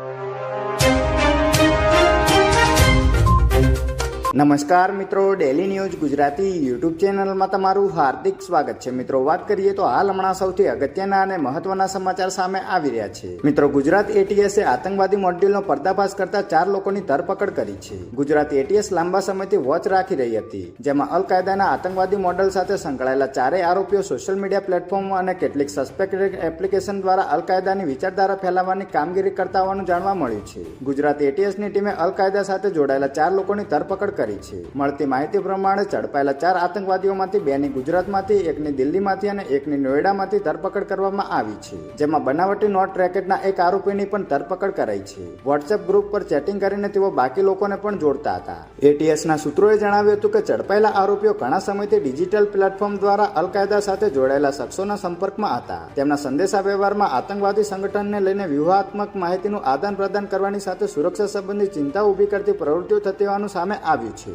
you. નમસ્કાર મિત્રો daily news Gujarati YouTube ચેનલમાં તમારું હાર્દિક સ્વાગત છે. મિત્રો, વાત કરીએ તો હાલ હમણાં સૌથી અગત્યના અને મહત્વના સમાચાર સામે આવી રહ્યા છે. મિત્રો, ગુજરાત એટીએસે આતંકવાદી મોડ્યુલનો પર્દાફાશ કરતા ચાર લોકોની ધરપકડ કરી છે. ગુજરાત એટીએસ લાંબા સમયથી વોચ રાખી રહી હતી, જેમાં અલ કાયદાના આતંકવાદી મોડલ સાથે સંકળાયેલા ચારેય આરોપીઓ સોશિયલ મીડિયા પ્લેટફોર્મ અને કેટલીક સસ્પેક્ટેડ એપ્લિકેશન દ્વારા અલ કાયદાની વિચારધારા ફેલાવવાની કામગીરી કરતા હોવાનું જાણવા મળ્યું છે. ગુજરાત એટીએસની ટીમે અલ કાયદા સાથે જોડાયેલા ચાર લોકોની ધરપકડ કરી છે. મળતી માહિતી પ્રમાણે ઝડપાયેલા ચાર આતંકવાદીઓમાંથી બેની ગુજરાતમાંથી, એકની દિલ્હીમાંથી અને એકની નોઈડામાંથી ધરપકડ કરવામાં આવી છે. જેમાં બનાવટી નોટ રેકેટના એક આરોપીની પણ ધરપકડ કરાઈ છે. વોટ્સએપ ગ્રુપ પર ચેટિંગ કરીને તેઓ બાકી લોકોને પણ જોડતા હતા. એટીએસના સૂત્રોએ જણાવ્યું હતું કે ઝડપાયેલા આરોપીઓ ઘણા સમયથી ડિજિટલ પ્લેટફોર્મ દ્વારા અલ કાયદા સાથે જોડાયેલા શખ્સોના સંપર્કમાં હતા. તેમના સંદેશા વ્યવહારમાં આતંકવાદી સંગઠનને લઈને વ્યૂહાત્મક માહિતીનું આદાન પ્રદાન કરવાની સાથે સુરક્ષા સંબંધી ચિંતા ઊભી કરતી પ્રવૃત્તિઓ થતી હોવાનું સામે આવ્યું છે